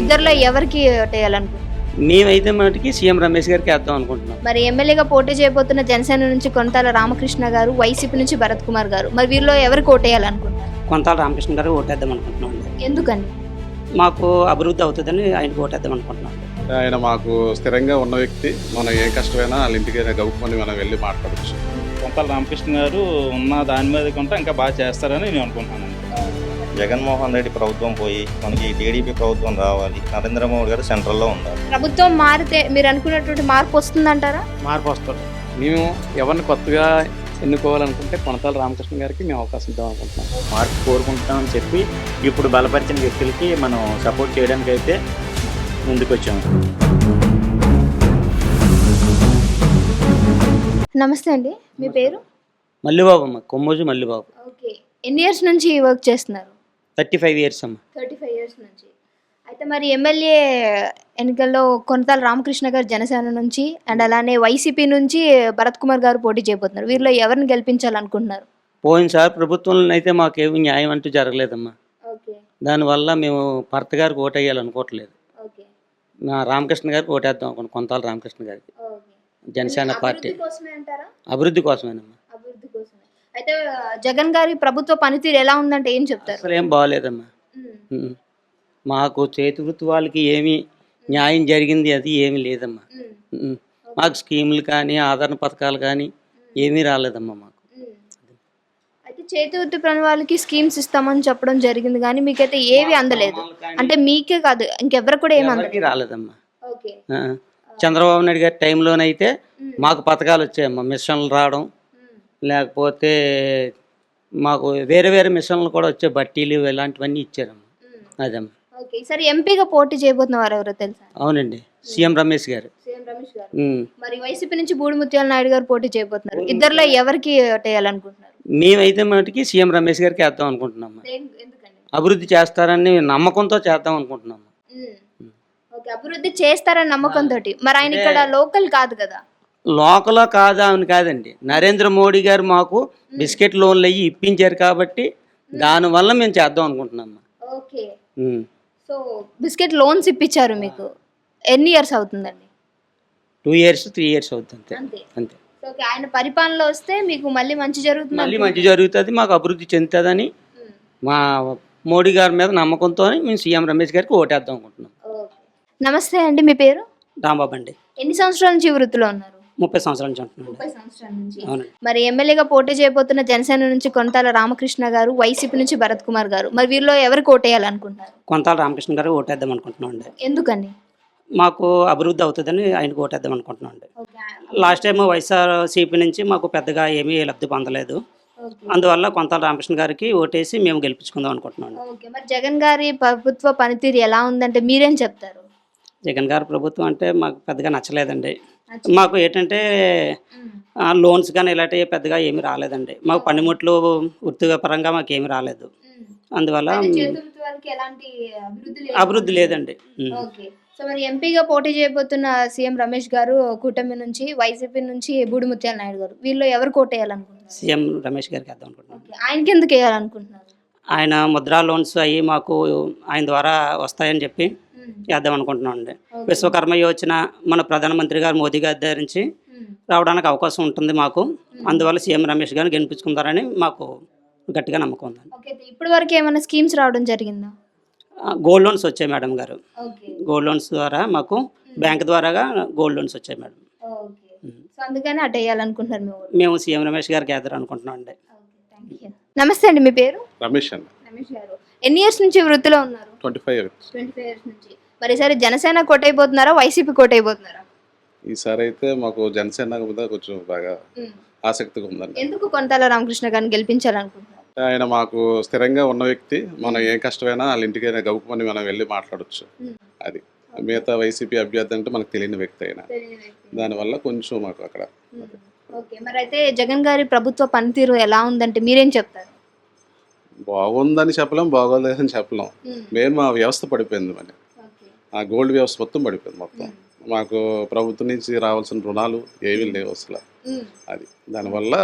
ఇద్దరిలో ఎవరికి ఓటేయాలనుకుంటున్నారు మేమైతే మటుకి సీఎం రమేష్ గారికి వేద్దాం అనుకుంటున్నాం. మరి ఎమ్మెల్యేగా పోటీ చేయబోతున్న జనసేన నుంచి కొంతాల రామకృష్ణ గారు వైసీపీ నుంచి భరత్ కుమార్ గారు. మరి వీరిలో ఎవరికి ఓటేయాలనుకుంటున్నారు కొంతాల రామకృష్ణ గారు ఓటేద్దాం అనుకుంటున్నాం. ఎందుకని? మాకు అభివృద్ధి అవుతుందని ఆయనకు ఓటేద్దాం అనుకుంటున్నాం. ఆయన మాకు స్థిరంగా ఉన్న వ్యక్తి. మనం ఏ కష్టమైనా వాళ్ళ ఇంటికైనా గౌపుకొని మనం వెళ్ళి మాట్లాడచ్చు. కొంతల రామకృష్ణ గారు ఉన్న దాని మీద కొంటే ఇంకా బాగా చేస్తారని నేను అనుకుంటున్నాను. జగన్మోహన్ రెడ్డి ప్రభుత్వం పోయి మనకి టీడీపీ ప్రభుత్వం రావాలి. నరేంద్ర మోడీ గారు సెంట్రల్లో ఉండాలి. ప్రభుత్వం మారితే మీరు అనుకున్నటువంటి మార్పు వస్తుందంటారా? మార్పు వస్తుంది. మేము ఎవరిని కొత్తగా ఎన్నుకోవాలనుకుంటే కొనతాల రామకృష్ణ గారికి మేము అవకాశం ఇద్దాం అనుకుంటున్నాం. మార్పు కోరుకుంటామని చెప్పి ఇప్పుడు బలపరిచిన వ్యక్తులకి మనం సపోర్ట్ చేయడానికి అయితే ముందుకొచ్చాము నమస్తే అండి. మీ పేరు? మల్లిబాబు అమ్మ. కొమ్మోజు మల్లిబాబు. ఓకే. ఎన్ని ఇయర్స్ నుంచి వర్క్ చేస్తున్నారు? థర్టీ ఫైవ్ ఇయర్స్ అమ్మ. థర్టీ ఫైవ్ ఇయర్స్ నుంచి. అయితే మరి ఎమ్మెల్యే ఎన్నికల్లో కొనతాల రామకృష్ణ గారు జనసేన నుంచి అండ్ అలానే వైసీపీ నుంచి భరత్ కుమార్ గారు పోటీ చేయబోతున్నారు. వీరిలో ఎవరిని గెలిపించాలనుకుంటున్నారు? పోయినసారి ప్రభుత్వంలో అయితే మాకేమి న్యాయం అంటూ జరగలేదమ్మా. దానివల్ల మేము భర్త గారికి ఓటు వేయాలనుకోవట్లేదు. ఓకే. మా రామకృష్ణ గారికి ఓటేద్దాం అనుకున్నాం కొంతాల రామకృష్ణ గారికి. జనసేన పార్టీ. అభివృద్ధి కోసమేనమ్మా. అయితే జగన్ గారి ప్రభుత్వ పనితీరు ఎలా ఉందంటే ఏం చెప్తారు? అసలు ఏం బాగోలేదమ్మా ఉమ్. మాకు చేతి వృత్తి వాళ్ళకి ఏమీ న్యాయం జరిగింది అది ఏమీ లేదమ్మా. ఉమ్, ఉమ్. మాకు స్కీములు కానీ ఆదరణ పథకాలు కానీ ఏమీ రాలేదమ్మా మాకు. ఉమ్. అయితే చేతి వృత్తి పని వాళ్ళకి స్కీమ్స్ ఇస్తామని చెప్పడం జరిగింది కానీ మీకైతే ఏవి అందలేదు. అంటే మీకే కాదు ఇంకెవరు కూడా ఏమి ఎవరికీ అందలేదు. రాలేదమ్మా. ఓకే. ఆ. చంద్రబాబు నాయుడు గారి టైంలోనైతే మాకు పథకాలు వచ్చాయమ్మా. మిషన్లు రావడం లేకపోతే మాకు వేరే వేరే మిషన్లు కూడా వచ్చే బట్టీలు ఇలాంటివన్నీ ఇచ్చారమ్మా అదమ్మా. ఓకే ఈసారి ఎంపీగా పోటీ చేయబోతున్న వారు ఎవరో తెలుసా? అవునండి. సీఎం రమేష్ గారు. మరి వైసీపీ నుంచి బూడిముత్యాల నాయుడు గారు పోటీ చేయబోతున్నారు. ఇద్దరిలో ఎవరికి ఓటేయాలనుకుంటున్నారు? మేమైతే మటుకి సీఎం రమేష్ గారికి వేద్దాం అనుకుంటున్నాం ఎందుకండి? అభివృద్ధి చేస్తారని నమ్మకంతో చేద్దాం అనుకుంటున్నాం ఓకే అభివృద్ధి చేస్తారని నమ్మకంతో మరి ఆయన ఇక్కడ లోకల్ కాదు కదా. లోకల్ కాదా అని కాదండి. నరేంద్ర మోడీ గారు మాకు బిస్కెట్ లోన్లు అయ్యి ఇప్పించారు కాబట్టి దానివల్ల మేము చేద్దాం అనుకుంటున్నాం. ఓకే. సో బిస్కెట్ లోన్స్ ఇప్పించారు మీకు. ఎన్ని ఇయర్స్ అవుతుందండి? టూ ఇయర్స్ త్రీ ఇయర్స్ అవుతుంది అంతే. అంతే. ఆయన పరిపాలనలో వస్తే మీకు మళ్ళీ మంచి జరుగుతుంది మళ్ళీ మంచి జరుగుతుంది మాకు అభివృద్ధి చెందుతుందని మా మోడీ గారి మీద నమ్మకంతో మేము సీఎం రమేష్ గారికి ఓటేద్దాం అనుకుంటున్నాం. నమస్తే అండి మీ పేరు? రాంబాబు అండి. ఎన్ని సంవత్సరాల నుంచి వృత్తిలో ఉన్నారు? ముప్పై సంవత్సరాల నుంచి అవునండి. మరి ఎమ్మెల్యేగా పోటీ చేయబోతున్న జనసేన నుంచి కొంతాల రామకృష్ణ గారు వైసీపీ నుంచి భరత్ కుమార్ గారు. మరి వీరిలో ఎవరికి ఓటేయాలనుకుంటున్నారు? కొంతాల రామకృష్ణ గారు ఓటేద్దాం అనుకుంటున్నాం అండి. ఎందుకని? మాకు అభివృద్ధి అవుతుందని ఆయనకు ఓటేద్దాం అనుకుంటున్నాం అండి. లాస్ట్ టైం వైఎస్ఆర్ సిపి నుంచి మాకు పెద్దగా ఏమీ లబ్ధి పొందలేదు. అందువల్ల కొంతాల రామకృష్ణ గారికి ఓటేసి మేము గెలిపించుకుందాం అనుకుంటున్నాం మరి జగన్ గారి ప్రభుత్వ పనితీరు ఎలా ఉందంటే మీరేం చెప్తారు? జగన్ గారి ప్రభుత్వం అంటే మాకు పెద్దగా నచ్చలేదండి. మాకు ఏంటంటే లోన్స్ కానీ ఇలాంటివి పెద్దగా ఏమీ రాలేదండి. మాకు పనిముట్లు వృత్తిగా పరంగా మాకు ఏమీ రాలేదు. అందువల్ల ఎలాంటి అభివృద్ధి లేదండి. సో మరి ఎంపీగా పోటీ చేయబోతున్న సీఎం రమేష్ గారు కూటమి నుంచి వైసీపీ నుంచి బూడిముత్యాల నాయుడు గారు వీళ్ళు ఎవరు కోటేయాలనుకుంటున్నారు సీఎం రమేష్ గారికి వేద్దాం అనుకుంటున్నాం ఓకే. ఆయనకి ఎందుకు వేయాలనుకుంటున్నారు? ఆయన ముద్రా లోన్స్ అవి మాకు ఆయన ద్వారా వస్తాయని చెప్పి వేద్దాం అనుకుంటున్నాం అండి. విశ్వకర్మ యోజన మన ప్రధానమంత్రి గారు మోదీ గారి దగ్గర నుంచి. రావడానికి అవకాశం ఉంటుంది మాకు. అందువల్ల సీఎం రమేష్ గారిని గెలిపించుకుంటారని మాకు గట్టిగా నమ్మకం ఉందండి. ఓకే ఇప్పటి వరకు ఏమైనా స్కీమ్స్ రావడం జరిగిందా? గోల్డ్ లోన్స్ వచ్చాయి మేడం గారు. ఓకే. గోల్డ్ లోన్స్ ద్వారా మాకు బ్యాంక్ ద్వారాగా గోల్డ్ లోన్స్ వచ్చాయి మేడం. అందుకని అటు వేయాలనుకుంటున్నారు మేము సీఎం రమేష్ గారికి వేద్దాం అనుకుంటున్నాం అండి. నమస్తే అండి మీ పేరు? రమేష్ అండి రమేష్ గారు. ఎన్ని ఇయర్స్ నుంచి వృత్తిలో ఉన్నారు? Twenty five years twenty five years నుంచి. మరి ఈసారి జనసేన కోటైపోతున్నారా? వైసీపీ కోటైపోతున్నారా? ఈసారి అయితే మాకు జనసేన మీద కొంచెం బాగా ఆసక్తిగా ఉందండి. ఎందుకు కొంతాల రామకృష్ణ గారిని గెలిపించాలనుకుంటున్నారు? ఆయన మాకు స్థిరంగా ఉన్న వ్యక్తి. మనం ఏ కష్టమైనా వాళ్ళ ఇంటికైనా గౌపుకొని మనం వెళ్ళి మాట్లాడచ్చు. అది. మిగతా వైసీపీ అభ్యర్థి అంటే మనకు తెలియని వ్యక్తి అయినా దానివల్ల కొంచెం మాకు అక్కడ ఓకే. మరి అయితే జగన్ గారి ప్రభుత్వ పనితీరు ఎలా ఉందంటే మీరేం చెప్తారు? బాగుందని చెప్పలేం బాగోలేదని చెప్పలేం. మ్మ్. మెయిన్ మా వ్యవస్థ పడిపోయింది మరి. ఆ గోల్డ్ వ్యవస్థ మొత్తం పడిపోయింది మొత్తం. మాకు ప్రభుత్వం నుంచి రావాల్సిన రుణాలు ఏమీ లేవు అసలు. ఉమ్, అది. దానివల్ల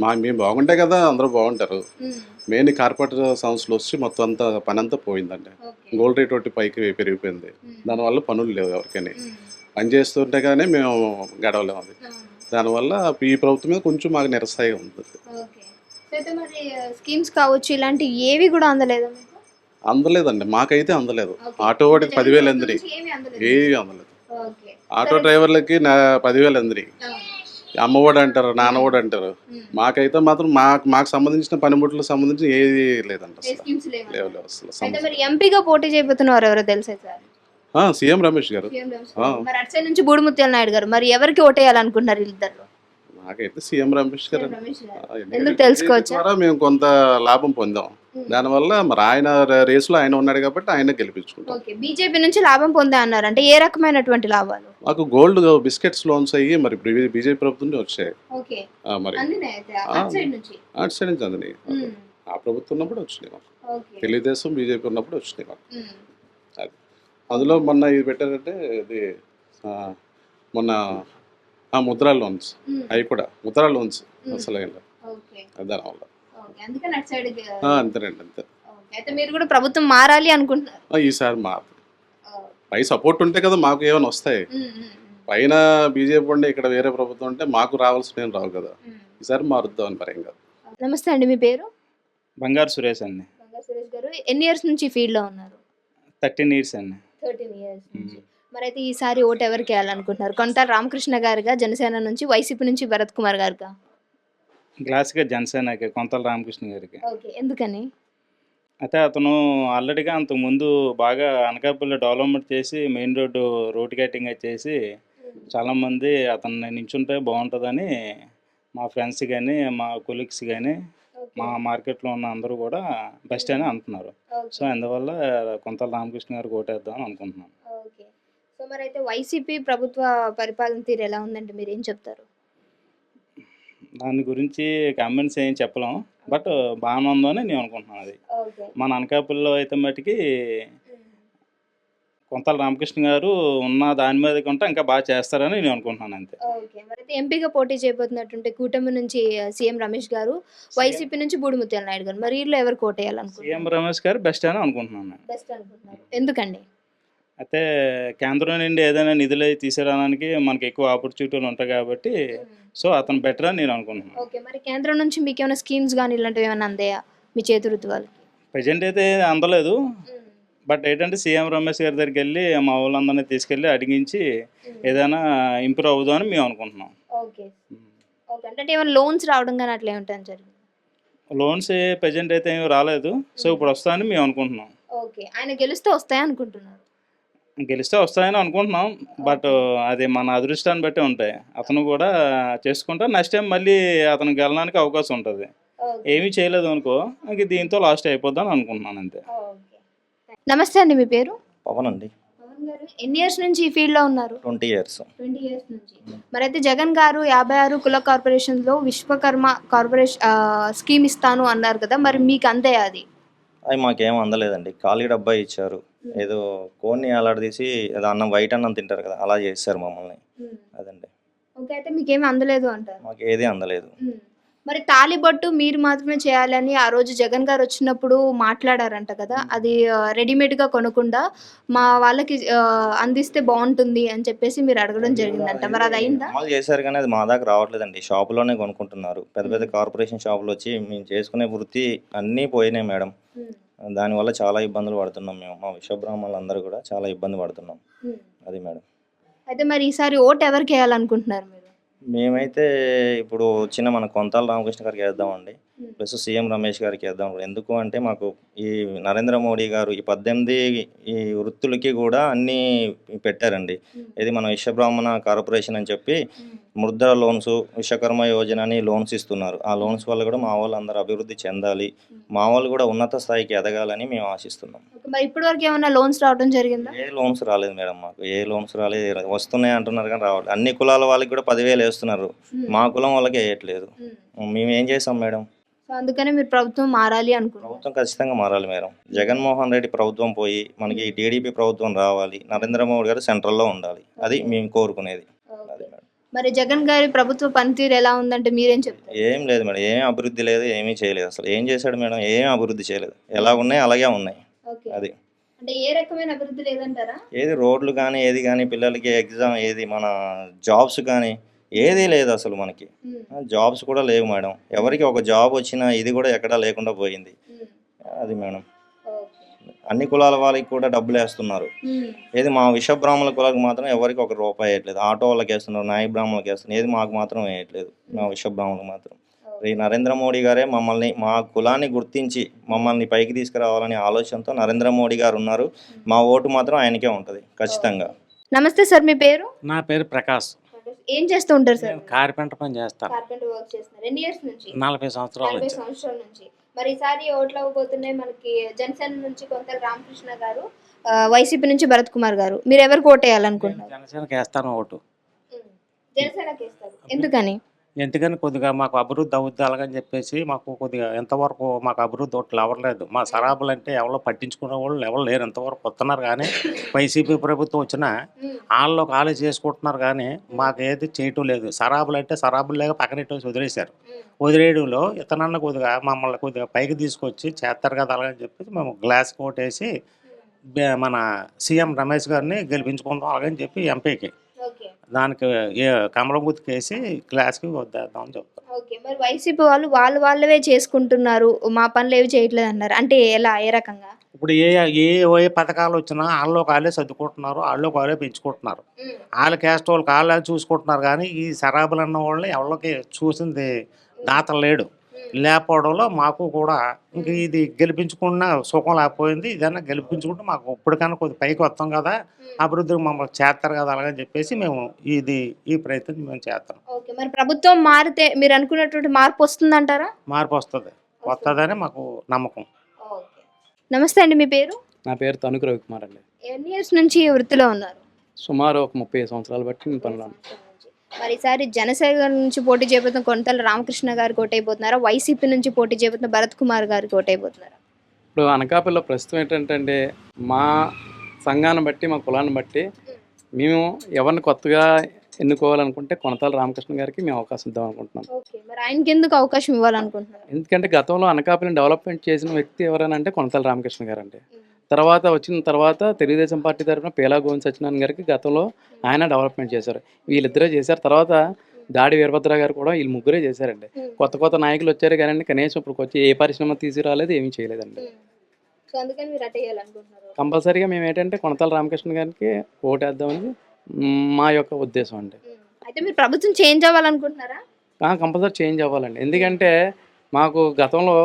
మా మేము బాగుంటే కదా అందరూ బాగుంటారు. మెయిన్ కార్పొరేట్ సంస్థలు వచ్చి మొత్తం అంతా పని అంతా పోయిందండి. గోల్డ్ రేట్ ఒకటి పైకి పెరిగిపోయింది. దానివల్ల పనులు లేవు ఎవరికైనా. పని చేస్తుంటే కానీ మేము గడవలేము అది. దానివల్ల ఈ ప్రభుత్వం మీద కొంచెం మాకు నిరసాయిగా సో అయితే మరి స్కీమ్స్ కావచ్చు ఇలాంటివి ఏవి కూడా అందలేదా అందలేదండి. మాకైతే అందలేదు. ఆటో వాడికి పదివేలు అందలేదు. ఏవి అందలేదు. ఆటో డ్రైవర్లకి నా పదివేలు ఆ, అమ్మఒడు అంటారు నాన్నఒడు అంటారు. మాకైతే మాత్రం మాకు మాకు సంబంధించిన పనిముట్లకు సంబంధించి ఏది లేదంట లేవా? లేవు అసలు ఎంపీగా పోటీ చేయబోతున్నారు ఎవరో తెలుసా సార్? సీఎం రమేష్ గారు. నుంచి బూడిముత్యాల నాయుడు గారు మరి ఎవరికి ఓటేయాలనుకుంటున్నారు వీళ్ళిద్దరు? నాకైతే సీఎం రమేష్ గారు ఎందుకు తెలుసుకోవచ్చా? ద్వారా మేము కొంత లాభం పొందాం. దానివల్ల మరి ఆయన రేసులో ఆయన ఉన్నాడు కాబట్టి ఆయన గెలిపించుకుంటాం. ఓకే బీజేపీ నుంచి లాభం పొందా అన్నారు. అంటే ఏ రకమైనటువంటి లాభాలు? మాకు గోల్డ్ బిస్కెట్స్ లోన్స్ అయ్యి మరి బీజేపీ ప్రభుత్వం నుంచి వచ్చాయి. ఓకే. ఆ, మరి. అటు సైడ్ నుంచి? అందినాయి. ఉమ్. ఆ ప్రభుత్వం ఉన్నప్పుడు వచ్చినాయి మాకు. తెలుగుదేశం బీజేపీ ఉన్నప్పుడు వచ్చినాయి మాకు. ఉమ్. అందులో మొన్న ఇది పెట్టారంటే ఇది ఆ, మొన్న ముద్రా లోన్స్. అవి కూడా. ముద్రా లోన్స్. అసలు ఆ, అంతేనండి అంతే. అయితే మీరు కూడా ప్రభుత్వం మారాలి అనుకుంటున్నారు? ఆ, ఈసారి మా పై సపోర్ట్ ఉంటే కదా మాకు ఏమైనా వస్తాయి. పైన బీజేపీ ఉంటే ఇక్కడ వేరే ప్రభుత్వం ఉంటే మాకు రావాల్సిన రావు కదా. ఈసారి మారుద్దాం అని పరేం కాదు. నమస్తే అండి మీ పేరు? బంగారు సురేష్ అండి. సురేష్ గారు. ఎన్ని ఇయర్స్ నుంచి ఫీల్డ్లో ఉన్నారు? థర్టీన్ ఇయర్స్ అండి. థర్టీన్ ఇయర్స్ నుంచి మరి అయితే ఈసారి ఓటు ఎవరికి వేయాలనుకుంటున్నారు? కొంత రామకృష్ణ గారుగా జనసేన నుంచి వైసీపీ నుంచి భరత్ కుమార్ గారుగా? క్లాసిక్గా జనసేనకి కొంతల రామకృష్ణ గారికి. ఓకే ఎందుకని? అయితే అతను ఆల్రెడీగా అంతకుముందు బాగా అనకాపల్లి డెవలప్మెంట్ చేసి మెయిన్ రోడ్డు రోడ్ కటింగ్ చేసి చాలామంది అతన్ని నించుంటే బాగుంటుందని మా ఫ్రెండ్స్ కానీ మా కొలీగ్స్ కానీ మా మార్కెట్లో ఉన్న అందరూ కూడా బెస్ట్ అని అంటున్నారు. సో అందువల్ల కొంతల రామకృష్ణ గారికి ఓటేద్దాం అనుకుంటున్నాను. ఓకే. సో మరి అయితే వైసీపీ ప్రభుత్వ పరిపాలన తీరు ఎలా ఉందంటే మీరు ఏం చెప్తారు? దాని గురించి కామెంట్స్ ఏం చెప్పలేం. బట్ బాగానే ఉందని నేను అనుకుంటున్నాను అది. మన అనకాపల్లిలో అయితే మటుకి కొంతల రామకృష్ణ గారు ఉన్న దాని మీద కంటే ఇంకా బాగా చేస్తారని నేను అనుకుంటున్నాను అంతే. అయితే ఎంపీగా పోటీ చేయబోతున్నటువంటి కూటమి నుంచి సీఎం రమేష్ గారు వైసీపీ నుంచి బూడిముత్యాల నాయుడు గారు మరి వీళ్ళు ఎవరు కోట్ సీఎం రమేష్ గారు బెస్ట్ అని అనుకుంటున్నాను నేను. బెస్ట్ అనుకుంటున్నారు. ఎందుకండి? అయితే కేంద్రం నుండి ఏదైనా నిధులు తీసుకురావడానికి మనకి ఎక్కువ ఆపర్చునిటీలు ఉంటాయి కాబట్టి సో అతను బెటర్ అని నేను అనుకుంటున్నాను. ఓకే మరి కేంద్రం నుంచి మీకు ఏమైనా స్కీమ్స్ కానీ ఇలాంటివి ఏమైనా అందాయా? మీ చేతి వాళ్ళకి ప్రజెంట్ అయితే అందలేదు. బట్ ఏంటంటే సీఎం రమేష్ గారి దగ్గరికి వెళ్ళి మా వాళ్ళందరినీ తీసుకెళ్ళి అడిగించి ఏదైనా ఇంప్రూవ్ అవుదామని మేము అనుకుంటున్నాం. ఓకే. ఓకే అంటే ఏమైనా లోన్స్ రావడం కానీ అట్లా ఏమిటని జరిగింది? లోన్స్ ప్రజెంట్ అయితే ఏమి రాలేదు. సో ఇప్పుడు వస్తాయని మేము అనుకుంటున్నాం. ఓకే ఆయన గెలిస్తే వస్తాయి అనుకుంటున్నారు. గెలిస్తే వస్తాయని అనుకుంటున్నాం. బట్ అది మన అదృష్టాన్ని బట్టి ఉంటాయి. అతను కూడా చేసుకుంటే. నెక్స్ట్ టైం మళ్ళీ అతను గెలడానికి అవకాశం ఉంటుంది. ఏమీ చేయలేదు అనుకో ఇంక దీంతో లాస్ట్ అయిపోద్దని అనుకుంటున్నాను అంతే. నమస్తే అండి మీ పేరు? పవన్ అండి. పవన్ గారు ఎన్ని ఇయర్స్ నుంచి ఈ ఫీల్డ్లో ఉన్నారు? Twenty years. ట్వంటీ ఇయర్స్ నుంచి. మరి అయితే జగన్ గారు యాభై ఆరు కుల కార్పొరేషన్లో విశ్వకర్మ కార్పొరేషన్ స్కీమ్ ఇస్తాను అన్నారు కదా మరి మీకు అంతే అది? అవి మాకేం అందలేదండి. ఖాళీ డబ్బా ఇచ్చారు. ఏదో కోన్ని అలాడదీసి ఏదో అన్నం వైట్ అన్నం తింటారు కదా అలా చేశారు మమ్మల్ని. అదండి. ఓకే అయితే అందలేదు అంటారు? మాకు ఏది అందలేదు. మరి తాలిబొట్టు మీరు మాత్రమే చేయాలని ఆ రోజు జగన్ గారు వచ్చినప్పుడు మాట్లాడారంట కదా అది రెడీమేడ్గా కొనకుండా మా వాళ్ళకి అందిస్తే బాగుంటుంది అని చెప్పేసి మీరు అడగడం జరిగిందంట. మరి అది అయిందా? అమలు చేశారు కానీ అది మా దాకా రావట్లేదండి. షాపులోనే కొనుక్కుంటున్నారు. పెద్ద పెద్ద కార్పొరేషన్ షాపులు వచ్చి మేము చేసుకునే వృత్తి అన్నీ పోయినాయి మేడం. దానివల్ల చాలా ఇబ్బందులు పడుతున్నాం మేము. మా విశ్వబ్రాహ్మణులు అందరూ కూడా చాలా ఇబ్బంది పడుతున్నాం. అది మేడం. అయితే మరి ఈసారి ఓట్ ఎవరికి వేయాలనుకుంటున్నారు మీరు? మేమైతే ఇప్పుడు వచ్చిన మన కొంతాల రామకృష్ణ గారికి వేద్దామండి. ప్లస్ సీఎం రమేష్ గారికి వేద్దాం ఎందుకు అంటే మాకు ఈ నరేంద్ర మోడీ గారు ఈ పద్దెనిమిది ఈ వృత్తులకి కూడా అన్నీ పెట్టారండి. ఇది మన విశ్వబ్రాహ్మణ కార్పొరేషన్ అని చెప్పి ముద్ర లోన్స్ విశ్వకర్మ యోజన అని లోన్స్ ఇస్తున్నారు. ఆ లోన్స్ వల్ల కూడా మా వాళ్ళు అందరూ అభివృద్ధి చెందాలి. మా వాళ్ళు కూడా ఉన్నత స్థాయికి ఎదగాలని మేము ఆశిస్తున్నాం. మరి ఇప్పటి వరకు ఏమైనా లోన్స్ రావడం జరిగిందా? ఏ లోన్స్ రాలేదు మేడం మాకు. ఏ లోన్స్ రాలేదు వస్తున్నాయి అంటున్నారు కానీ రావట్లేదు అన్ని కులాల వాళ్ళకి కూడా పదివేలు వేస్తున్నారు. మా కులం వాళ్ళకి వేయట్లేదు. మేము ఏం చేసాం మేడం? అందుకనే మీరు ప్రభుత్వం మారాలి అనుకుంటున్నారు. ప్రభుత్వం ఖచ్చితంగా మారాలి మేడం. జగన్మోహన్ రెడ్డి ప్రభుత్వం పోయి మనకి టీడీపీ ప్రభుత్వం రావాలి. నరేంద్ర మోడీ గారు సెంట్రల్లో ఉండాలి. అది మేము కోరుకునేది. అది మేడం. మరి జగన్ గారి ప్రభుత్వ పనితీరు ఎలా ఉందంటే మీరేం చెప్తారు? ఏం లేదు మేడం ఏం అభివృద్ధి లేదు ఏమీ చేయలేదు. అసలు ఏం చేశాడు మేడం ఏం అభివృద్ధి చేయలేదు. ఎలా ఉన్నాయి అలాగే ఉన్నాయి. ఓకే. అది. అంటే ఏ రకమైన అభివృద్ధి లేదంటారా? ఏది రోడ్లు కానీ ఏది కానీ పిల్లలకి ఎగ్జామ్ ఏది మన జాబ్స్ కానీ ఏదీ లేదు అసలు మనకి. జాబ్స్ కూడా లేవు మేడం. ఎవరికి ఒక జాబ్ వచ్చినా ఇది కూడా ఎక్కడా లేకుండా పోయింది. అది మేడం. అన్ని కులాల వాళ్ళకి కూడా డబ్బులు వేస్తున్నారు. ఏది మా విష బ్రాహ్మణుల కులాలకు మాత్రం ఎవరికి ఒక రూపాయి వేయట్లేదు. ఆటో వాళ్ళకి వేస్తున్నారు నాయ బ్రాహ్మణులకు వేస్తున్నారు. ఏది మాకు మాత్రం వేయట్లేదు. మా విష బ్రాహ్మణులకు మాత్రం. ఈ నరేంద్ర మోడీ గారే మమ్మల్ని మా కులాన్ని గుర్తించి మమ్మల్ని పైకి తీసుకురావాలనే ఆలోచనతో నరేంద్ర మోడీ గారు ఉన్నారు. మా ఓటు మాత్రం ఆయనకే ఉంటుంది ఖచ్చితంగా. నమస్తే సార్ మీ పేరు? నా పేరు ప్రకాష్. ఏం చేస్తూ ఉంటారు సార్? నేను కార్పెంటర్ పని చేస్తాను. కార్పెంటర్ వర్క్ చేస్తున్నారు. ఎన్ని ఇయర్స్ నుంచి? నలభై సంవత్సరాల నుంచి. మరి ఈసారి ఓట్లు అవ్వబోతున్నాయి మనకి జనసేన నుంచి కొంత రామకృష్ణ గారు వైసీపీ నుంచి భరత్ కుమార్ గారు. మీరు ఎవరికి ఓటు వేయాలనుకుంటున్నారు జనసేనకి వేస్తాను ఓటు. జనసేనకి వేస్తారు ఎందుకని? ఎందుకని కొద్దిగా మాకు అభివృద్ధి అవుద్ది అలాగని చెప్పేసి మాకు కొద్దిగా ఎంతవరకు మాకు అభివృద్ధి ఓట్లు అవ్వలేదు మా సరాబులు అంటే ఎవరో పట్టించుకునే వాళ్ళు ఎవరు లేరు. ఎంతవరకు వస్తున్నారు కానీ వైసీపీ ప్రభుత్వం వచ్చినా వాళ్ళు ఖాళీ చేసుకుంటున్నారు కానీ మాకు ఏది చేయటం లేదు. సరాబులు అంటే సరాబులు లేక పక్కనెట్టేసి వదిలేశారు. వదిలేయడంలో ఇతనన్న కొద్దిగా మమ్మల్ని కొద్దిగా పైకి తీసుకొచ్చి చేస్తారు కదా అలాగని చెప్పేసి మేము గ్లాస్ కోటేసి బే- మన సీఎం రమేష్ గారిని గెలిపించుకుందాం అలాగని చెప్పి ఎంపీకి దానికి కమలం గుర్తుకేసి క్లాస్కి వద్దేద్దామని చెప్తాం. ఓకే మరి వైసీపీ వాళ్ళు వాళ్ళు వాళ్ళవే చేసుకుంటున్నారు మా పనులు ఏవి చేయట్లేదు అన్నారు అంటే ఎలా ఏ రకంగా? ఇప్పుడు ఏ ఏ ఏ పథకాలు వచ్చినా వాళ్ళు వాళ్ళే సర్దుకుంటున్నారు వాళ్ళు వాళ్ళే పెంచుకుంటున్నారు. వాళ్ళ క్యాస్ట్ వాళ్ళు వాళ్ళే చూసుకుంటున్నారు కానీ ఈ శరాబులు అన్న వాళ్ళని ఎవరికి చూసింది దాత లేడు. లేకపోవడంలో మాకు కూడా ఇంక ఇది గెలిపించుకున్న సుఖం లేకపోయింది. ఇదన్నా గెలిపించుకుంటే మాకు ఇప్పటికన్నా కొద్ది పైకి వస్తాం కదా అభివృద్ధికి మమ్మల్ని చేస్తారు కదా అలాగని చెప్పేసి మేము ఇది ఈ ప్రయత్నం మేము చేస్తాం. ఓకే మరి ప్రభుత్వం మారితే మీరు అనుకున్నటువంటి మార్పు వస్తుందంటారా? మార్పు వస్తుంది. వస్తుందని మాకు నమ్మకం. ఓకే. నమస్తే అండి మీ పేరు? నా పేరు తణుకు రవికుమార్ అండి. ఎన్ని ఇయర్స్ నుంచి ఈ వృత్తిలో ఉన్నారు? సుమారు ఒక ముప్పై సంవత్సరాలు బట్టి నేను పనిలో. మరి ఈసారి జనసేన నుంచి పోటీ చేయబోతున్న కొంతల రామకృష్ణ గారు కోటైపోతున్నారా? వైసీపీ నుంచి పోటీ చేయబోతున్న భరత్ కుమార్ గారు కోటైపోతున్నారా? ఇప్పుడు అనకాపల్లిలో ప్రస్తుతం ఏంటంటే మా సంఘాన్ని బట్టి మా కులాన్ని బట్టి మేము ఎవరిని కొత్తగా ఎన్నుకోవాలనుకుంటే కొనతాల రామకృష్ణ గారికి మేము అవకాశం ఇద్దాం అనుకుంటున్నాం. మరి ఆయనకి ఎందుకు అవకాశం ఇవ్వాలనుకుంటున్నారు? ఎందుకంటే గతంలో అనకాపల్లిని డెవలప్మెంట్ చేసిన వ్యక్తి ఎవరైనా అంటే కొనతాల రామకృష్ణ గారు అండి తర్వాత వచ్చిన తర్వాత తెలుగుదేశం పార్టీ తరఫున పేలా గోవింద్ సత్యనారాయణ గారికి గతంలో ఆయన డెవలప్మెంట్ చేశారు. వీళ్ళిద్దరే చేశారు. తర్వాత దాడి వీరభద్ర గారు కూడా వీళ్ళు ముగ్గురే చేశారండి. కొత్త కొత్త నాయకులు వచ్చారు కానీ కనీసం ఇప్పుడు వచ్చి ఏ పరిశ్రమ తీసుకురాలేదు ఏమీ చేయలేదండి. కంపల్సరీగా మేము ఏంటంటే కొనతాల రామకృష్ణ గారికి ఓటేద్దామని మా యొక్క ఉద్దేశం అండి. అయితే మీరు ప్రభుత్వం చేంజ్ అవ్వాలనుకుంటున్నారా? కంపల్సరీ చేంజ్ అవ్వాలండి. ఎందుకంటే మాకు గతంలో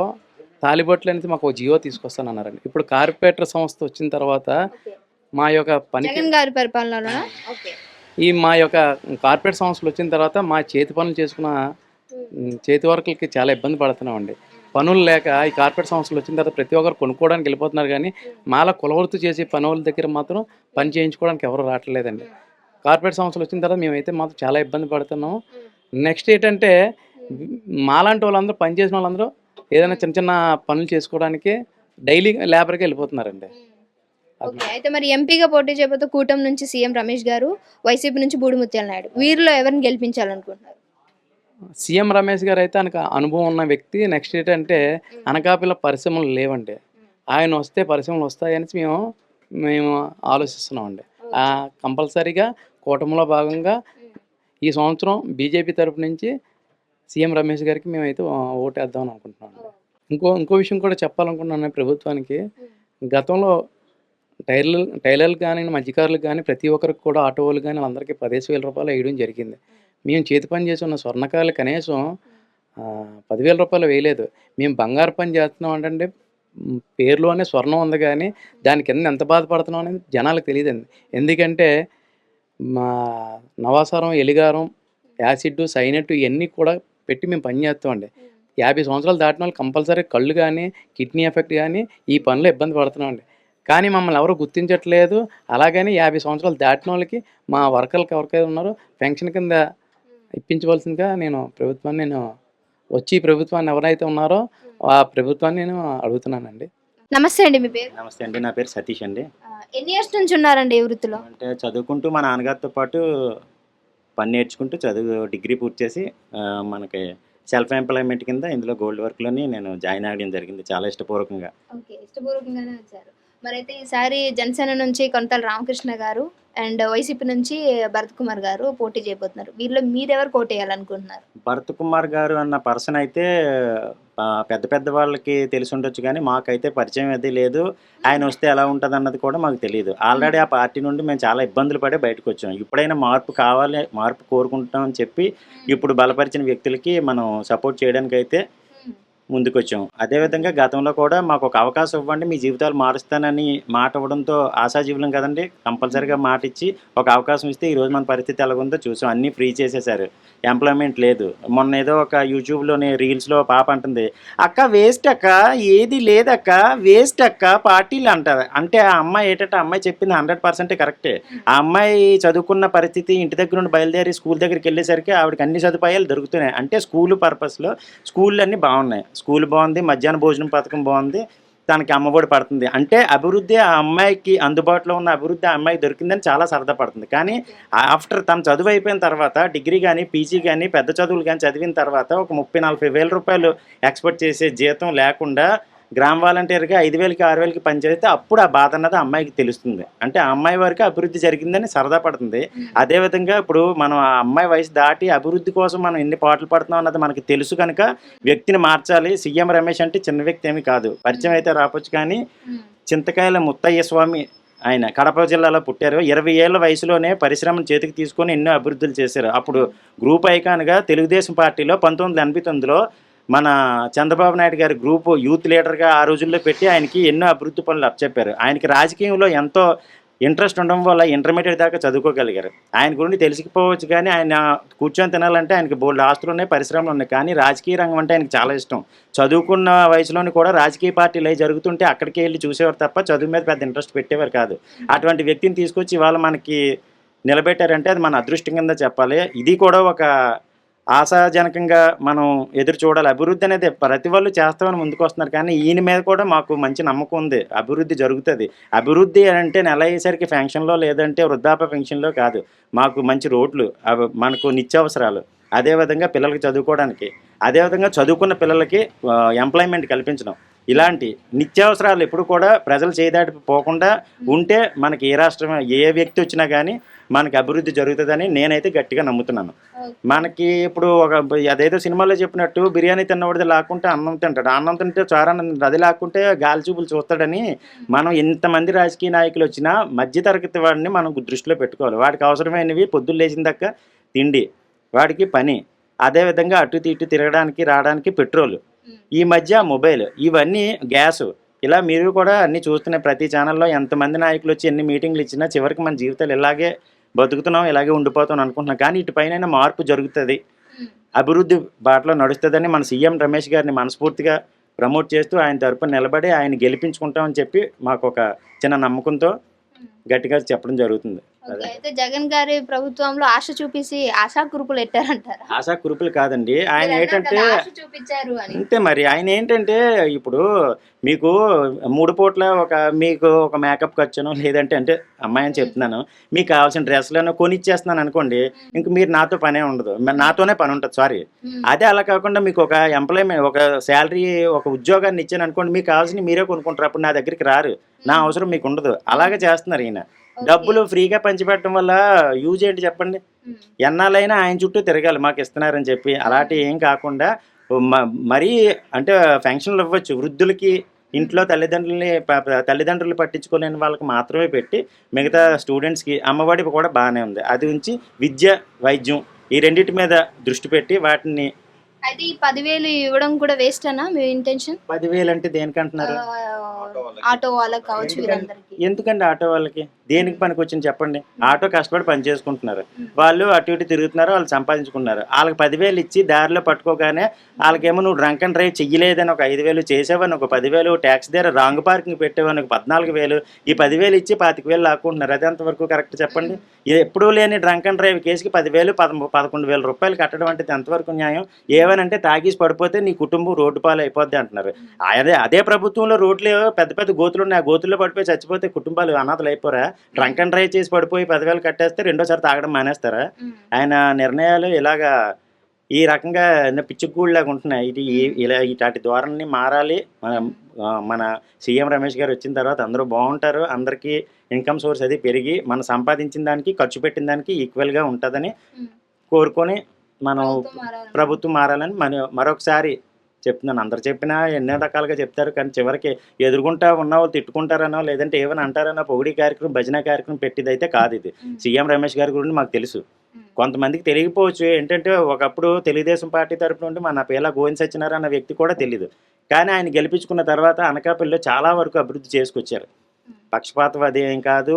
తాలిబొట్లు అనేది మాకు జియో తీసుకొస్తానన్నారండి. ఇప్పుడు కార్పొరేటర్ సంస్థ వచ్చిన తర్వాత మా యొక్క పని జగన్ గారి ఈ మా యొక్క కార్పొరేట్ సంస్థలు వచ్చిన తర్వాత మా చేతి పనులు చేసుకున్న చేతి వర్కులకి చాలా ఇబ్బంది పడుతున్నామండి. పనులు లేక ఈ కార్పొరేట్ సంస్థలు వచ్చిన తర్వాత ప్రతి ఒక్కరు కొనుక్కోవడానికి వెళ్ళిపోతున్నారు కానీ మాలా కులవృత్తి చేసే పనుల దగ్గర మాత్రం పని చేయించుకోవడానికి ఎవరు రావట్లేదండి. కార్పొరేట్ సంస్థలు వచ్చిన తర్వాత మేమైతే మాత్రం చాలా ఇబ్బంది పడుతున్నాము. నెక్స్ట్ ఏంటంటే మాలాంటి వాళ్ళందరూ పని చేసిన వాళ్ళందరూ ఏదైనా చిన్న చిన్న పనులు చేసుకోవడానికి డైలీ లేబర్కి వెళ్ళిపోతున్నారండి. ఓకే అయితే మరి ఎంపీగా పోటీ చేయబోతే కూటమి నుంచి సీఎం రమేష్ గారు వైసీపీ నుంచి బూడిముత్యాల నాయుడు వీరిలో ఎవరిని గెలిపించాలనుకుంటున్నారు? సీఎం రమేష్ గారు అయితే ఆయనకు అనుభవం ఉన్న వ్యక్తి నెక్స్ట్ ఏంటంటే అనకాపల్లి పరిశ్రమలు లేవండి. ఆయన వస్తే పరిశ్రమలు వస్తాయని మేము మేము ఆలోచిస్తున్నామండి. కంపల్సరీగా కూటమిలో భాగంగా ఈ సంవత్సరం బీజేపీ తరపు నుంచి సీఎం రమేష్ గారికి మేమైతే ఓటేద్దామని అనుకుంటున్నాం ఇంకో ఇంకో విషయం కూడా చెప్పాలనుకుంటున్నాను ప్రభుత్వానికి. గతంలో టైలర్ టైలర్లు కానీ మధ్యకారులకు కానీ ప్రతి ఒక్కరికి కూడా ఆటో వాళ్ళు కానీ వాళ్ళందరికీ పదిహేను వేల రూపాయలు వేయడం జరిగింది. మేము చేతి పని చేసి ఉన్న స్వర్ణకాయలు కనీసం పదివేల రూపాయలు వేయలేదు. మేము బంగారు పని చేస్తున్నాం అంటే పేరులోనే స్వర్ణం ఉంది కానీ దాని కింద ఎంత బాధపడుతున్నాం అనేది జనాలకు తెలియదండి. ఎందుకంటే మా నవాసారం ఎలిగారం యాసిడ్ సైనట్ ఇవన్నీ కూడా పెట్టి మేము పని చేస్తామండి యాభై సంవత్సరాలు దాటిన వాళ్ళు కంపల్సరీ కళ్ళు కానీ కిడ్నీ ఎఫెక్ట్ కానీ ఈ పనిలో ఇబ్బంది పడుతున్నామండి కానీ మమ్మల్ని ఎవరు గుర్తించట్లేదు. అలాగని యాభై సంవత్సరాలు దాటిన వాళ్ళకి మా వర్కర్లకు ఎవరికైతే ఉన్నారో పెన్షన్ కింద ఇప్పించవలసిందిగా నేను ప్రభుత్వాన్ని నేను వచ్చి ప్రభుత్వాన్ని ఎవరైతే ఉన్నారో ఆ ప్రభుత్వాన్ని నేను అడుగుతున్నానండి. నమస్తే అండి మీ పేరు? నమస్తే అండి నా పేరు సతీష్ అండి. ఎన్ని ఇయర్స్ నుంచి ఉన్నారండి ఈ వృత్తిలో? అంటే చదువుకుంటూ మా నాన్నగారితో పాటు పని నేర్చుకుంటూ చదువు డిగ్రీ పూర్తి చేసి మనకి సెల్ఫ్ ఎంప్లాయ్మెంట్ కింద ఇందులో గోల్డ్ వర్క్లోని నేను జాయిన్ అవ్వడం జరిగింది చాలా ఇష్టపూర్వకంగా. ఓకే ఇష్టపూర్వకంగానే వచ్చారు. మరైతే ఈసారి జనసేన నుంచి కొనతల రామకృష్ణ గారు అండ్ వైసీపీ నుంచి భరత్ కుమార్ గారు పోటీ చేయబోతున్నారు. వీళ్ళు మీరెవరు పోటీ వేయాలనుకుంటున్నారు? భరత్ కుమార్ గారు అన్న పర్సన్ అయితే పెద్ద పెద్ద వాళ్ళకి తెలిసి ఉండొచ్చు కానీ మాకైతే పరిచయం అది లేదు. ఆయన వస్తే ఎలా ఉంటుంది అన్నది కూడా మాకు తెలియదు ఆల్రెడీ ఆ పార్టీ నుండి మేము చాలా ఇబ్బందులు పడే బయటకు వచ్చాం. ఇప్పుడైనా మార్పు కావాలి మార్పు కోరుకుంటాం అని చెప్పి ఇప్పుడు బలపరిచిన వ్యక్తులకి మనం సపోర్ట్ చేయడానికి అయితే ముందుకొచ్చాం. అదేవిధంగా గతంలో కూడా మాకు ఒక అవకాశం ఇవ్వండి మీ జీవితాలు మారుస్తానని మాట ఇవ్వడంతో ఆశాజీవులం కదండి. కంపల్సరీగా మాట ఇచ్చి ఒక అవకాశం ఇస్తే ఈరోజు మన పరిస్థితి ఎలాగుందో చూసాం. అన్నీ ఫ్రీ చేసేసారు. ఎంప్లాయ్మెంట్ లేదు. మొన్న ఏదో ఒక యూట్యూబ్లోని రీల్స్లో పాప అంటుంది అక్క వేస్ట్ అక్క ఏది లేదక్క వేస్ట్ అక్క పార్టీలు అంటారు అంటే ఆ అమ్మాయి ఏంటంటే అమ్మాయి చెప్పింది హండ్రెడ్ పర్సెంట్ కరెక్టే. ఆ అమ్మాయి చదువుకున్న పరిస్థితి ఇంటి దగ్గర నుండి బయలుదేరి స్కూల్ దగ్గరికి వెళ్ళేసరికి ఆవిడకి అన్ని సదుపాయాలు దొరుకుతున్నాయి. అంటే స్కూల్ పర్పస్లో స్కూళ్ళు అన్నీ బాగున్నాయి. స్కూల్ బాగుంది మధ్యాహ్న భోజనం పథకం బాగుంది తనకి అమ్మఒడి పడుతుంది. అంటే అభివృద్ధి ఆ అమ్మాయికి అందుబాటులో ఉన్న అభివృద్ధి ఆ అమ్మాయికి దొరికిందని చాలా సరదా పడుతుంది. కానీ ఆఫ్టర్ తన చదువు అయిపోయిన తర్వాత డిగ్రీ కానీ పీజీ కానీ పెద్ద చదువులు కానీ చదివిన తర్వాత ఒక ముప్పై నలభై వేల రూపాయలు ఎక్స్పెక్ట్ చేసే జీతం లేకుండా గ్రామ వాలంటీర్గా ఐదు వేలకి ఆరు వేలకి పనిచేస్తే అప్పుడు ఆ బాధ అన్నది అమ్మాయికి తెలుస్తుంది. అంటే ఆ అమ్మాయి వరకు అభివృద్ధి జరిగిందని సరదా పడుతుంది. అదేవిధంగా ఇప్పుడు మనం ఆ అమ్మాయి వయసు దాటి అభివృద్ధి కోసం మనం ఎన్ని పాటలు పడుతున్నాం అన్నది మనకి తెలుసు కనుక వ్యక్తిని మార్చాలి. సీఎం రమేష్ అంటే చిన్న వ్యక్తి ఏమీ కాదు. పరిచయం అయితే రావచ్చు కానీ చింతకాయల ముత్తయ్య స్వామి ఆయన కడప జిల్లాలో పుట్టారు. ఇరవై ఏళ్ళ వయసులోనే పరిశ్రమను చేతికి తీసుకొని ఎన్నో అభివృద్ధులు చేశారు. అప్పుడు గ్రూప్ ఐకాన్గా తెలుగుదేశం పార్టీలో పంతొమ్మిది వందల ఎనభై తొమ్మిదిలో మన చంద్రబాబు నాయుడు గారి గ్రూపు యూత్ లీడర్గా ఆ రోజుల్లో పెట్టి ఆయనకి ఎన్నో అభివృద్ధి పనులు అప్పచెప్పారు. ఆయనకి రాజకీయంలో ఎంతో ఇంట్రెస్ట్ ఉండడం వల్ల ఇంటర్మీడియట్ దాకా చదువుకోగలిగారు. ఆయన గురించి తెలిసిపోవచ్చు కానీ ఆయన కూర్చొని తినాలంటే ఆయనకి బోల్డ్ ఆస్తులు ఉన్నాయి పరిశ్రమలు ఉన్నాయి. కానీ రాజకీయ రంగం అంటే ఆయనకి చాలా ఇష్టం. చదువుకున్న వయసులోని కూడా రాజకీయ పార్టీలు అవి జరుగుతుంటే అక్కడికి వెళ్ళి చూసేవారు తప్ప చదువు మీద పెద్ద ఇంట్రెస్ట్ పెట్టేవారు కాదు. అటువంటి వ్యక్తిని తీసుకొచ్చి ఇవాళ మనకి నిలబెట్టారంటే అది మన అదృష్టం కింద చెప్పాలి. ఇది కూడా ఒక ఆశాజనకంగా మనం ఎదురు చూడాలి. అభివృద్ధి అనేది ప్రతి వాళ్ళు చేస్తామని ముందుకు వస్తున్నారు కానీ ఈయన మీద కూడా మాకు మంచి నమ్మకం ఉంది. అభివృద్ధి జరుగుతుంది. అభివృద్ధి అంటే నెల అయ్యేసరికి ఫెన్షన్లో లేదంటే వృద్ధాప్య పెన్షన్లో కాదు. మాకు మంచి రోడ్లు అవి మనకు నిత్యావసరాలు. అదేవిధంగా పిల్లలకి చదువుకోవడానికి. అదేవిధంగా చదువుకున్న పిల్లలకి ఎంప్లాయ్మెంట్ కల్పించడం. ఇలాంటి నిత్యావసరాలు ఎప్పుడు కూడా ప్రజలు చేయదాటి పోకుండా ఉంటే మనకి ఏ రాష్ట్రం ఏ వ్యక్తి వచ్చినా కానీ మనకి అభివృద్ధి జరుగుతుందని నేనైతే గట్టిగా నమ్ముతున్నాను. మనకి ఇప్పుడు ఒక అదేదో సినిమాలో చెప్పినట్టు బిర్యానీ తిన్నవాడిది లాక్కుంటే అన్నం తింటాడు. అన్నం తింటే చారన్నం. అది లాక్కుంటే గాలి చూపులు చూస్తాడని మనం ఎంతమంది రాజకీయ నాయకులు వచ్చినా మధ్యతరగతి వాడిని మనం దృష్టిలో పెట్టుకోవాలి. వాడికి అవసరమైనవి పొద్దున్న లేచిన దాకా తిండి వాడికి పని. అదేవిధంగా అటు ఇటు తిరగడానికి రావడానికి పెట్రోల్. ఈ మధ్య మొబైల్ ఇవన్నీ గ్యాస్. ఇలా మీరు కూడా అన్ని చూస్తున్న ప్రతి ఛానల్లో ఎంతమంది నాయకులు వచ్చి ఎన్ని మీటింగ్లు ఇచ్చినా చివరికి మన జీవితాలు ఇలాగే బతుకుతున్నాం ఇలాగే ఉండిపోతాం అనుకుంటున్నాం. కానీ ఇటుపైన మార్పు జరుగుతుంది. అభివృద్ధి బాటలో నడుస్తుందని మన సీఎం రమేష్ గారిని మనస్ఫూర్తిగా ప్రమోట్ చేస్తూ ఆయన తరపున నిలబడి ఆయన గెలిపించుకుంటామని చెప్పి మాకు ఒక చిన్న నమ్మకంతో గట్టిగా చెప్పడం జరుగుతుంది. ఓకే అయితే జగన్ గారి ప్రభుత్వంలో ఆశ చూపిసి ఆశా కురుపులు ఎట్టారంటారా? ఆశా కురుపులు కాదండి. ఆయన ఏంటంటే ఆశ చూపించారు అని. అంతే మరి. ఆయన ఏంటంటే ఇప్పుడు మీకు మూడు పూట్ల ఒక మీకు ఒక మేకప్ ఖర్చును లేదంటే అంటే అమ్మాయి అని చెప్తున్నాను. మీకు కావాల్సిన డ్రెస్లను కొనిచ్చేస్తున్నాను అనుకోండి ఇంక మీరు నాతో పనే ఉండదు. నాతోనే పని ఉంటుంది సారీ. అదే అలా కాకుండా మీకు ఒక ఎంప్లాయ్మెంట్ ఒక శాలరీ ఒక ఉద్యోగాన్ని ఇచ్చాను అనుకోండి మీకు కావాల్సిన మీరే కొనుక్కుంటారు. అప్పుడు నా దగ్గరికి రారు. నా అవసరం మీకు ఉండదు. అలాగే చేస్తున్నారు ఈయన. డబ్బులు ఫ్రీగా పంచిపెట్టడం వల్ల యూజ్ ఏంటి చెప్పండి. ఎన్నాళ్ళైనా ఆయన చుట్టూ తిరగాలి మాకు ఇస్తున్నారని చెప్పి. అలాంటి ఏం కాకుండా మరీ అంటే ఫంక్షన్లు ఇవ్వచ్చు. వృద్ధులకి ఇంట్లో తల్లిదండ్రులని తల్లిదండ్రులు పట్టించుకోలేని వాళ్ళకి మాత్రమే పెట్టి మిగతా స్టూడెంట్స్కి అమ్మఒడి కూడా బాగానే ఉంది. అది ఉంచి విద్య వైద్యం ఈ రెండింటి మీద దృష్టి పెట్టి వాటిని అయితే ఈ పదివేలు ఇవ్వడం కూడా వేస్ట్ అనా మీ ఇంటెన్షన్ పదివేలు అంటే దేనికంటున్నారు ఆటో వాళ్ళకి కావచ్చు ఎందుకండి ఆటో వాళ్ళకి? దేనికి పనికి వచ్చింది చెప్పండి ఆటో కష్టపడి పని చేసుకుంటున్నారు. వాళ్ళు అటు ఇటు తిరుగుతున్నారు వాళ్ళు సంపాదించుకున్నారు వాళ్ళకి పదివేలు ఇచ్చి దారిలో పట్టుకోగానే వాళ్ళకేమో నువ్వు డ్రంక్ అండ్ డ్రైవ్ చెయ్యలేదని ఒక ఐదు వేలు చేసావని ఒక పదివేలు ట్యాక్స్ దగ్గర రాంగ్ పార్కింగ్ పెట్టావని ఒక పద్నాలుగు వేలు ఈ పదివేలు ఇచ్చి పాతిక వేలు లాక్కుంటున్నారు. అది ఎంతవరకు కరెక్ట్ చెప్పండి? ఎప్పుడూ లేని డ్రంక్ అండ్ డ్రైవ్ కేసుకి పదివేలు పదమూ పదకొండు వేల రూపాయలు కట్టడం అంటే ఎంతవరకు న్యాయం? ఏమనంటే తాగేసి పడిపోతే నీ కుటుంబం రోడ్డు పాలు అయిపోద్ది అంటున్నారు అదే అదే ప్రభుత్వంలో రోడ్లు పెద్ద పెద్ద గోతులు ఉన్నాయి. ఆ గోతుల్లో పడిపోయి చచ్చిపోతే కుటుంబాలు అనాథలు అయిపోరా? డ్రంక్ అండ్ డ్రైవ్ చేసి పడిపోయి పదివేలు కట్టేస్తే రెండోసారి తాగడం మానేస్తారా? ఆయన నిర్ణయాలు ఇలాగా ఈ రకంగా పిచ్చిగూళ్ళలాగా ఉంటున్నాయి. ఇది ఇలా ఇలాంటి ధోరణి మారాలి. మన సీఎం రమేష్ గారు వచ్చిన తర్వాత అందరూ బాగుంటారు. అందరికీ ఇన్కమ్ సోర్స్ అది పెరిగి మనం సంపాదించిన దానికి ఖర్చు పెట్టిన దానికి ఈక్వల్గా ఉంటుందని. కోరుకొని మనం. ప్రభుత్వం మారాలని మన మరొకసారి చెప్తున్నాను. అందరు చెప్పినా ఎన్నో రకాలుగా చెప్తారు. కానీ చివరికి ఎదుర్కొంటా ఉన్న వాళ్ళు తిట్టుకుంటారనో లేదంటే ఏమైనా అంటారనో పొగిడి కార్యక్రమం భజన కార్యక్రమం పెట్టిదైతే కాదు ఇది. సీఎం రమేష్ గారి గురించి మాకు తెలుసు. కొంతమందికి తెలియకపోవచ్చు. ఏంటంటే ఒకప్పుడు తెలుగుదేశం పార్టీ తరపు నుండి మన పేల గోవింద్ సత్యనారాయణ వ్యక్తి కూడా తెలియదు కానీ ఆయన గెలిపించుకున్న తర్వాత అనకాపల్లిలో చాలా వరకు అభివృద్ధి చేసుకొచ్చారు. పక్షపాతవాది ఏం కాదు.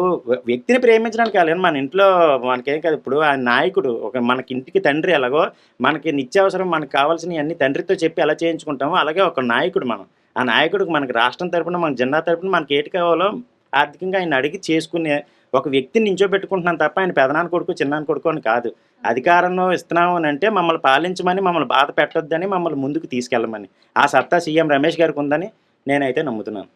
వ్యక్తిని ప్రేమించడానికి కాలేదు మన ఇంట్లో మనకేం కాదు. ఇప్పుడు ఆ నాయకుడు ఒక మనకి ఇంటికి తండ్రి ఎలాగో మనకి నిత్యావసరం మనకు కావాల్సినవి అన్ని తండ్రితో చెప్పి ఎలా చేయించుకుంటామో అలాగే ఒక నాయకుడు మనం. ఆ నాయకుడికి మనకి రాష్ట్రం తరపున మన జిల్లా తరపున మనకి ఏటి కావాలో ఆర్థికంగా ఆయన అడిగి చేసుకునే ఒక వ్యక్తిని నించోబెట్టుకుంటున్నాను తప్ప ఆయన పెదనాన్న కొడుకు చిన్నాన్న కొడుకు అని కాదు. అధికారంలో ఇస్తున్నాము అని అంటే మమ్మల్ని పాలించమని మమ్మల్ని బాధ పెట్టొద్దని మమ్మల్ని ముందుకు తీసుకెళ్ళమని. ఆ సత్తా సీఎం రమేష్ గారికి ఉందని నేనైతే నమ్ముతున్నాను.